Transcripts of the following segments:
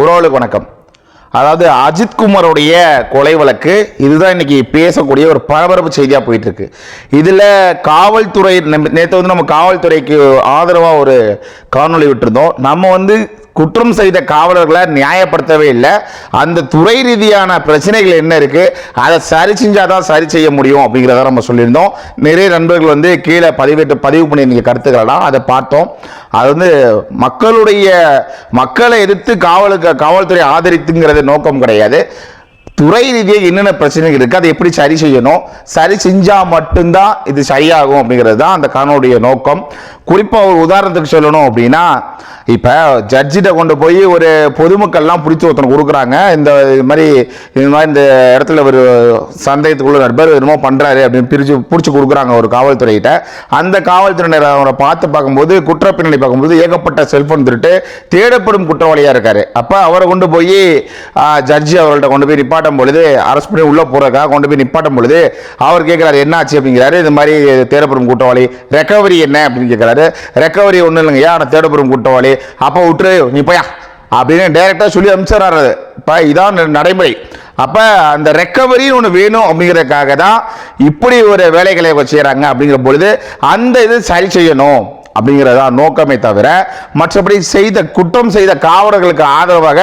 உறவுகளுக்கு வணக்கம். அதாவது அஜித்குமாரோடைய கொலை வழக்கு இதுதான் இன்னைக்கு பேசக்கூடிய ஒரு பரபரப்பு செய்தியாக போயிட்டு இருக்கு இதில் காவல்துறை நேற்று வந்து நம்ம காவல்துறைக்கு ஆதரவாக ஒரு காணொளி விட்டுருந்தோம். நம்ம வந்து குற்றம் செய்த காவலர்களை நியாயப்படுத்தவே இல்லை. அந்த துறை ரீதியான பிரச்சனைகள் என்ன இருக்கு? அதை சரி செஞ்சாதான் சரி செய்ய முடியும் அப்படிங்கிறத நம்ம சொல்லியிருந்தோம். நிறைய நண்பர்கள் வந்து கீழே பதிவேற்று பதிவு பண்ணியிருந்த கருத்துக்களெல்லாம் அதை பார்த்தோம். அது வந்து மக்களுடைய மக்களை எதிர்த்து காவலுக்கு காவல்துறை ஆதரித்துங்கிறது நோக்கம் கிடையாது. துறை ரீதியாக என்னென்ன பிரச்சனைகள் இருக்குது அதை எப்படி சரி செய்யணும்? சரி செஞ்சால் மட்டும்தான் இது சரியாகும் அப்படிங்கிறது தான் அந்த காணொலிய நோக்கம். குறிப்பாக ஒரு உதாரணத்துக்கு சொல்லணும் அப்படின்னா இப்போ ஜட்ஜிட்ட கொண்டு போய் ஒரு பொதுமக்கள்லாம் பிடிச்சி ஒருத்தனை கொடுக்குறாங்க. இந்த இது மாதிரி இந்த மாதிரி இந்த இடத்துல ஒரு சந்தேகத்துக்குள்ள நண்பர் என்னமோ பண்ணுறாரு அப்படின்னு பிரித்து பிடிச்சி கொடுக்குறாங்க ஒரு காவல்துறையிட்ட. அந்த காவல்துறையினர் அவரை பார்த்து பார்க்கும்போது குற்றப்பின்னணி பார்க்கும்போது ஏகப்பட்ட செல்ஃபோன் திருட்டு தேடப்படும் குற்றவாளியாக இருக்கார். அப்போ அவரை கொண்டு போய் ஜட்ஜி அவர்கள்ட்ட கொண்டு போய் நிப்பாட்டும் பொழுது அரசு பண்ணி உள்ளே போகிறக்காக கொண்டு போய் நிப்பாட்டும் பொழுது அவர் கேட்குறாரு என்ன ஆச்சு அப்படிங்கிறாரு. இந்த மாதிரி தேடப்படும் குற்றவாளி. ரெக்கவரி என்ன? அப்படின்னு கேட்குறாரு. ரெக்கவரி ஒன்றும் இல்லைங்க. ஏன் நான் தேடப்படும் குற்றவாளி அப்போ விட்டுரு. நீ போயா அப்படின்னு டைரெக்டாக சொல்லி அனுப்பிச்சிடறாரு. இப்போ இதான் நடைமுறை. அப்போ அந்த ரெக்கவரின்னு ஒன்று வேணும் அப்படிங்கிறதுக்காக தான் இப்படி ஒரு வேலைகளை செய்கிறாங்க அப்படிங்கிற பொழுது அந்த இது சரி செய்யணும். அப்படிங்கிறதா நோக்கமே தவிர மற்றபடி செய்த குற்றம் செய்த காவலர்களுக்கு ஆதரவாக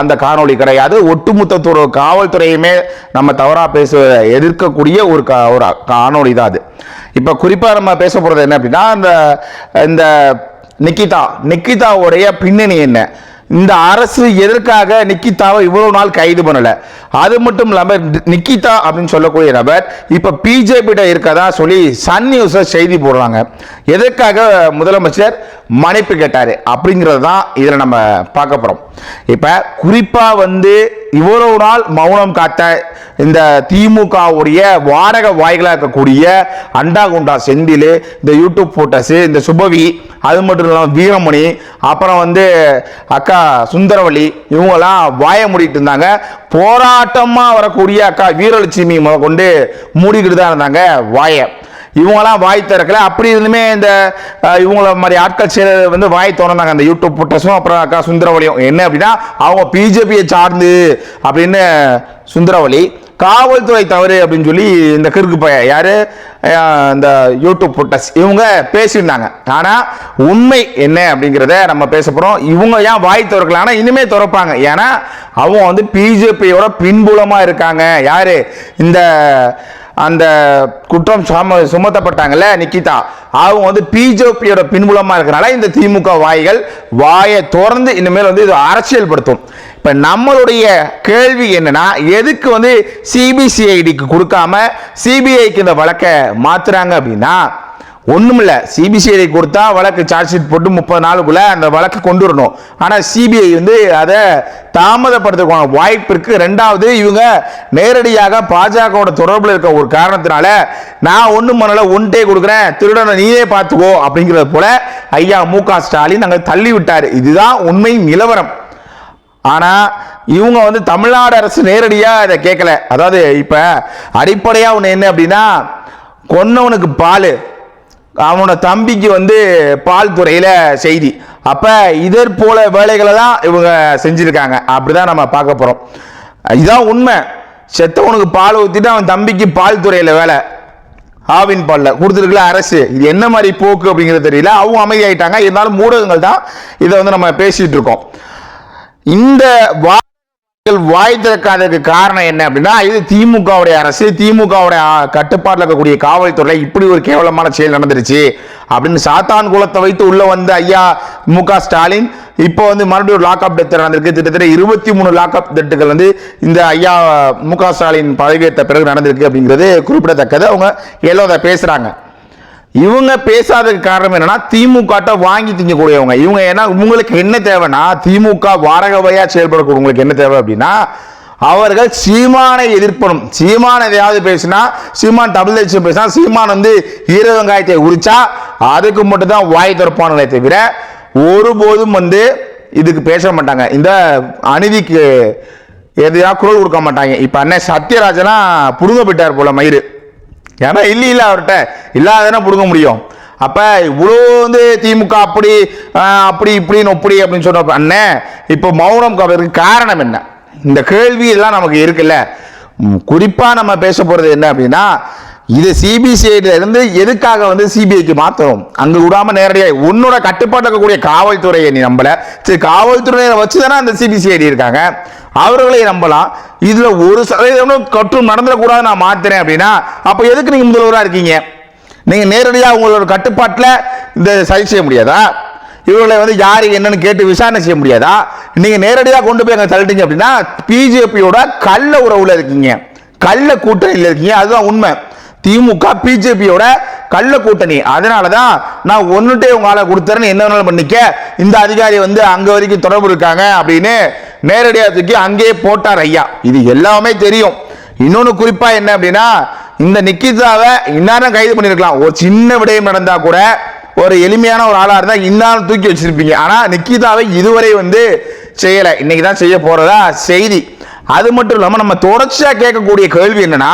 அந்த காணொளி கிடையாது. ஒட்டுமொத்த துறை காவல்துறையுமே நம்ம தவறாக பேச எதிர்க்கக்கூடிய ஒரு கா ஒரு காணொளி தான் அது. இப்போ குறிப்பாக நம்ம பேச போகிறது என்ன அப்படின்னா இந்த இந்த நிக்கிதா நிக்கிதாவுடைய பின்னணி என்ன? இந்த அரசு எதற்காக நிக்கிதாவை இவ்வளவு நாள் கைது பண்ணல? அது மட்டும் இல்லாமல் நிக்கிதா அப்படின்னு சொல்லக்கூடிய நபர் இப்ப பிஜேபியிட இருக்கதா சொல்லி சன் நியூஸ் செய்தி போடுறாங்க. எதற்காக முதலமைச்சர் மன்னிப்பு கேட்டார். அப்படிங்கிறது தான் இதில் நம்ம பார்க்க போகிறோம் இப்போ குறிப்பாக வந்து இவ்வளவு நாள் மௌனம் காத்த இந்த திமுகவுடைய வாடக வாய்களாக இருக்கக்கூடிய அண்டா குண்டா செந்தில் இந்த யூடியூப் ஃபோட்டோஸு இந்த சுபவி அது மட்டும் இல்லாமல் வீரமணி அப்புறம் வந்து அக்கா சுந்தரவள்ளி இவங்கெல்லாம் வாய மூடிட்டு இருந்தாங்க. போராட்டமாக வரக்கூடிய அக்கா வீரலட்சுமி முதல் கொண்டு மூடிக்கிட்டு தான் இருந்தாங்க வாயை. இவங்கெல்லாம் வாய் திறக்கல. அப்படி இருந்துமே இந்த இவங்கள மாதிரி ஆட்கள் சில வந்து வாய் திறந்தாங்க. அந்த யூடியூப் புட்டஸும் அப்புறம் அக்கா சுந்தரவலியும் என்ன அப்படின்னா அவங்க பிஜேபியை சார்ந்து அப்படின்னு சுந்தரவலி காவல்துறை தவறு அப்படின்னு சொல்லி இந்த கிறுக்கு பைய யாரு? இந்த யூடியூப் புட்டஸ் இவங்க பேசியிருந்தாங்க. ஆனால் உண்மை என்ன அப்படிங்கிறத நம்ம பேச போகிறோம் இவங்க ஏன் வாய் திறக்கல? ஆனால் இனிமே திறப்பாங்க. ஏன்னா அவங்க வந்து பிஜேபியோட பின்புலமாக இருக்காங்க. யாரு? இந்த அந்த குற்றம் சும சுமத்தப்பட்டாங்கல்ல நிக்கிதா? அவங்க வந்து பிஜேபியோட பின்புலமாக இருக்கிறனால இந்த திமுக வாய்கள் வாயை திறந்து இனிமேல் வந்து இது அரசியல்படுத்தும். இப்போ நம்மளுடைய கேள்வி என்னன்னா எதுக்கு வந்து சிபிசிஐடிக்கு கொடுக்காம சிபிஐக்கு இந்த வழக்கை மாற்றுறாங்க அப்படின்னா ஒண்ணுமில்ல. சிபிசிஐடி கொடுத்தா வழக்கு சார்ஜ் ஷீட் போட்டு முப்பது நாளுக்குள்ளே அந்த வழக்கு கொண்டு வரணும் ஆனால் சிபிஐ வந்து அதை தாமதப்படுத்துக்கான வாய்ப்பு இருக்குது ரெண்டாவது இவங்க நேரடியாக பாஜகவோட தொடர்பில் இருக்க ஒரு காரணத்தினால நான் ஒன்றும் பண்ணல ஒன்ட்டே கொடுக்குறேன். திருடனை நீயே பார்த்துக்கோ அப்படிங்கிறது போல ஐயா மு க ஸ்டாலின் அங்கே தள்ளி விட்டார். இதுதான் உண்மை நிலவரம். ஆனால் இவங்க வந்து தமிழ்நாடு அரசு நேரடியாக இதை கேட்கல. அதாவது இப்போ அடிப்படையாக ஒன்று என்ன அப்படின்னா கொன்னவனுக்கு பால். அவனோட தம்பிக்கு வந்து பால் துறையில் செய்தி. அப்போ இதற் போல வேலைகளை தான் இவங்க செஞ்சுருக்காங்க. அப்படி தான் நம்ம பார்க்க போகிறோம் இதுதான் உண்மை. செத்தவனுக்கு பால் ஊற்றிட்டு அவன் தம்பிக்கு பால் துறையில் வேலை. ஆவின் பால்ல. கொடுத்துருக்கல அரசு. இது என்ன மாதிரி போக்கு அப்படிங்கிறது தெரியல. அவங்க அமைதியாயிட்டாங்க. இருந்தாலும் ஊடகங்கள் தான் இதை வந்து நம்ம பேசிகிட்டு இருக்கோம். இந்த வா வாய் திறக்காததுக்கு காரணம் என்ன அப்படின்னா இது திமுகவுடைய அரசு திமுகவுடைய கட்டுப்பாட்டில் இருக்கக்கூடிய காவல்துறை இப்படி ஒரு கேவலமான செயல் நடந்துருச்சு அப்படின்னு சாத்தான் குலத்தை வைத்து உள்ள வந்த ஐயா மு க ஸ்டாலின் இப்போ வந்து மறுபடியும் ஒரு லாக்அப் டெத் நடந்திருக்கு. கிட்டத்தட்ட இருபத்தி மூணு லாக்அப் டெட்டுகள் வந்து இந்த ஐயா மு க ஸ்டாலின் பதவியேற்ற பிறகு நடந்திருக்கு அப்படிங்கிறது குறிப்பிடத்தக்கது. அவங்க எல்லோ பேசுகிறாங்க பேசுறாங்க. இவங்க பேசாததுக்கு காரணம் என்னன்னா திமுகட்ட வாங்கி திங்கக்கூடியவங்க. இவங்க ஏன்னா உங்களுக்கு என்ன தேவைன்னா திமுக வாரகவையா செயல்படக்கூடியவங்களுக்கு என்ன தேவை அப்படின்னா அவர்கள் சீமானை எதிர்ப்பணும் சீமான் எதையாவது பேசினா சீமான் தமிழ் தேசியம் பேசினா சீமான் வந்து ஈர வெங்காயத்தை உரிச்சா அதுக்கு மட்டும் தான் வாய் திறப்பானுங்களே தவிர ஒருபோதும் வந்து இதுக்கு பேச மாட்டாங்க. இந்த அநீதிக்கு எதையா குரல் கொடுக்க மாட்டாங்க. இப்ப அண்ணன் சத்யராஜனா புடுங்க போயிட்டார் போல மயிறு. ஏன்னா இல்லை இல்லை அவர்கிட்ட இல்லாதனா பிடுங்க முடியும். அப்போ இவ்வளோ வந்து திமுக அப்படி அப்படி இப்படின்னு அப்படி அப்படின்னு சொன்ன அண்ணன் இப்போ மௌனம் கவருக்கு காரணம் என்ன? இந்த கேள்வி எல்லாம் நமக்கு இருக்குல்ல. குறிப்பாக நம்ம பேச போகிறது என்ன அப்படின்னா இது சிபிசிஐடில இருந்து எதுக்காக வந்து சிபிஐக்கு மாத்தணும்? அங்க விடாம நேரடியாக உன்னோட கட்டுப்பாட்டில் இருக்கக்கூடிய காவல்துறையை நீ நம்பல. சரி காவல்துறையை வச்சு தானே அந்த சிபிசிஐடி இருக்காங்க. அவர்களை நம்பலாம். இதுல ஒரு சதவீதம் கற்று நடந்துடக்கூடாது நான் மாத்துறேன் அப்படின்னா அப்ப எதுக்கு நீங்க முதல்வராக இருக்கீங்க? நீங்க நேரடியாக உங்களோட கட்டுப்பாட்டில் இந்த சரி செய்ய முடியாதா? இவர்களை வந்து யாரு என்னன்னு கேட்டு விசாரணை செய்ய முடியாதா? நீங்க நேரடியாக கொண்டு போய் அங்கே தள்ளிட்டீங்க அப்படின்னா பிஜேபியோட கள்ள உறவுல இருக்கீங்க. கள்ள கூட்டணியில் இருக்கீங்க. அதுதான் உண்மை. திமுக பிஜேபியோட கள்ள கூட்டணி. அதனால தான் நான் ஒன்றுட்டே உங்க ஆளை கொடுத்துறேன்னு என்ன வேணாலும் பண்ணிக்க. இந்த அதிகாரி வந்து அங்கே வரைக்கும் தொடர்பு இருக்காங்க அப்படின்னு நேரடியாக தூக்கி அங்கேயே போட்டார் ஐயா. இது எல்லாமே தெரியும். இன்னொன்று குறிப்பாக என்ன அப்படின்னா இந்த நிக்கிதாவை இந்நேரம் கைது பண்ணியிருக்கலாம் ஒரு சின்ன விடயம் நடந்தால் கூட ஒரு எளிமையான ஒரு ஆளாக இருந்தால் இந்நேரம் தூக்கி வச்சிருப்பீங்க. ஆனால் நிக்கிதாவை இதுவரை வந்து செய்யலை. இன்னைக்கு தான் செய்ய போகிறதா செய்தி. அது மட்டும் இல்லாமல் நம்ம தொடர்ச்சியாக கேட்கக்கூடிய கேள்வி என்னன்னா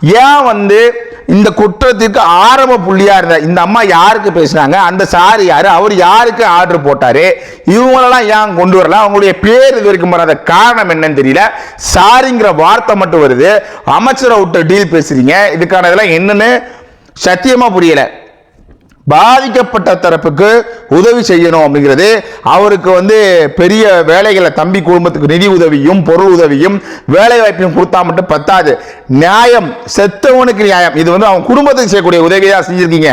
ஏன் வந்து இந்த குற்றத்திற்கு ஆரம்ப புள்ளியாக இருந்த இந்த அம்மா யாருக்கு பேசினாங்க? அந்த சார் யார்? அவர் யாருக்கு ஆர்டர் போட்டார்? இவங்களெல்லாம் ஏன் கொண்டு வரல? அவங்களுடைய பேர் இது வரைக்கும் வராத காரணம் என்னன்னு தெரியல. சாரிங்கிற வார்த்தை மட்டும் வருது. அமைச்சரை விட்டு டீல் பேசுறீங்க. இதுக்கான இதெல்லாம் என்னன்னு சத்தியமாக புரியல. பாதிக்கப்பட்ட தரப்புக்கு உதவி செய்யணும் அப்படிங்கிறது அவருக்கு வந்து பெரிய வேலைகளை தம்பி குடும்பத்துக்கு நிதி உதவியும் பொருள் உதவியும் வேலை வாய்ப்பையும் கொடுத்தா மட்டும் பத்தாது. நியாயம் செத்தவனுக்கு நியாயம். இது வந்து அவன் குடும்பத்துக்கு செய்யக்கூடிய உதவியாக செஞ்சிருக்கீங்க.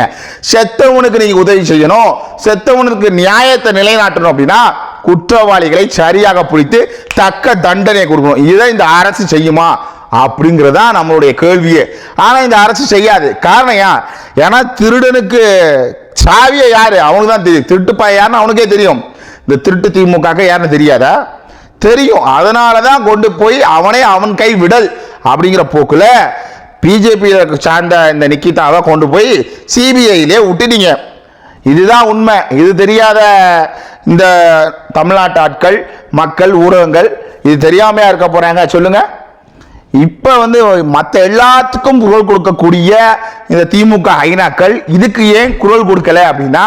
செத்தவனுக்கு நீங்க உதவி செய்யணும். செத்தவனுக்கு நியாயத்தை நிலைநாட்டணும் அப்படின்னா குற்றவாளிகளை சரியாக பிடித்து தக்க தண்டனை கொடுக்கணும். இதை இந்த அரசு செய்யுமா? அப்படிங்கிறதா நம்மளுடைய கேள்வியே. ஆனால் இந்த அரசு செய்யாது. காரணம் ஏன் ஏன்னா திருடனுக்கு சாவியை யார்? அவனுக்கு தான் தெரியும் திருட்டுப்பாய் யாருன்னு அவனுக்கே தெரியும். இந்த திருட்டு திமுக யாருன்னு தெரியாதா? தெரியும். அதனால தான் கொண்டு போய் அவனே அவன் கை விடல் அப்படிங்கிற போக்கில் பிஜேபியில் சார்ந்த இந்த நிக்கிதாவை கொண்டு போய் சிபிஐயிலே விட்டுட்டீங்க. இதுதான் உண்மை. இது தெரியாத இந்த தமிழ்நாட்டு ஆட்கள் மக்கள் ஊடகங்கள் இது தெரியாமையா இருக்க போறாங்க? சொல்லுங்கள் இப்போ வந்து மற்ற எல்லாத்துக்கும் குரல் கொடுக்கக்கூடிய இந்த திமுக ஐநாக்கள் இதுக்கு ஏன் குரல் கொடுக்கல அப்படின்னா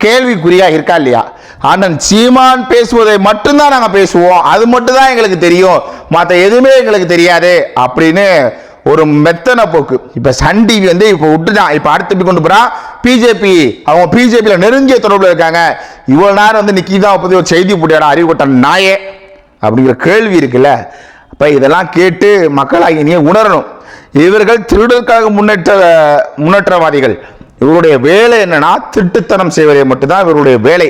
கேள்விக்குறியா இருக்கா இல்லையா? அண்ணன் சீமான் பேசுவதை மட்டும்தான் நாங்கள் பேசுவோம். அது மட்டும் தான் எங்களுக்கு தெரியும். மற்ற எதுவுமே எங்களுக்கு தெரியாது அப்படின்னு ஒரு மெத்தனை போக்கு. இப்போ சன் டிவி வந்து இப்போ விட்டுட்டான். இப்போ அடுத்து கொண்டு போகிறான் பிஜேபி. அவங்க பிஜேபியில் நெருங்கிய தொடர்பில் இருக்காங்க. இவ்வளோ நேரம் வந்து நிக்கிதான் பற்றி ஒரு செய்தி போட்டியாடா அறிவு கொட்ட நாயே அப்படிங்கிற கேள்வி இருக்குல்ல. இப்போ இதெல்லாம் கேட்டு மக்களாகி நீ உணரணும். இவர்கள் திருடருக்காக முன்னேற்ற முன்னேற்றவாதிகள். இவருடைய வேலை என்னன்னா திட்டுத்தனம் செய்வதை மட்டும்தான் இவருடைய வேலை.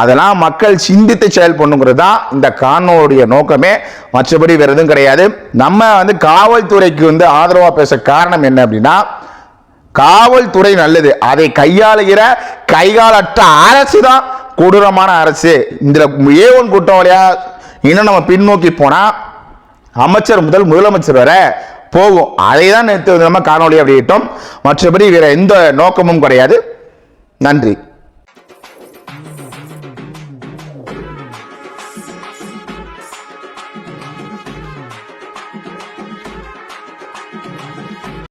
அதெல்லாம் மக்கள் சிந்தித்து செயல்படணுங்கிறது தான் இந்த காணோடைய நோக்கமே. மற்றபடி வேறு எதுவும் கிடையாது. நம்ம வந்து காவல்துறைக்கு வந்து ஆதரவாக பேச காரணம் என்ன அப்படின்னா காவல்துறை நல்லது. அதை கையாளுகிற கைகாலற்ற அரசு தான் கொடூரமான அரசு. இந்த ஏ ஒன் குற்றவாளியாக இன்னும் நம்ம பின்னோக்கி போனால் அமைச்சர் முதல் முதலமைச்சர் வர போகும். அதை தான் நேற்று நம்ம காணொலி அப்படிட்டோம் மற்றபடி வேற எந்த நோக்கமும் கிடையாது. நன்றி.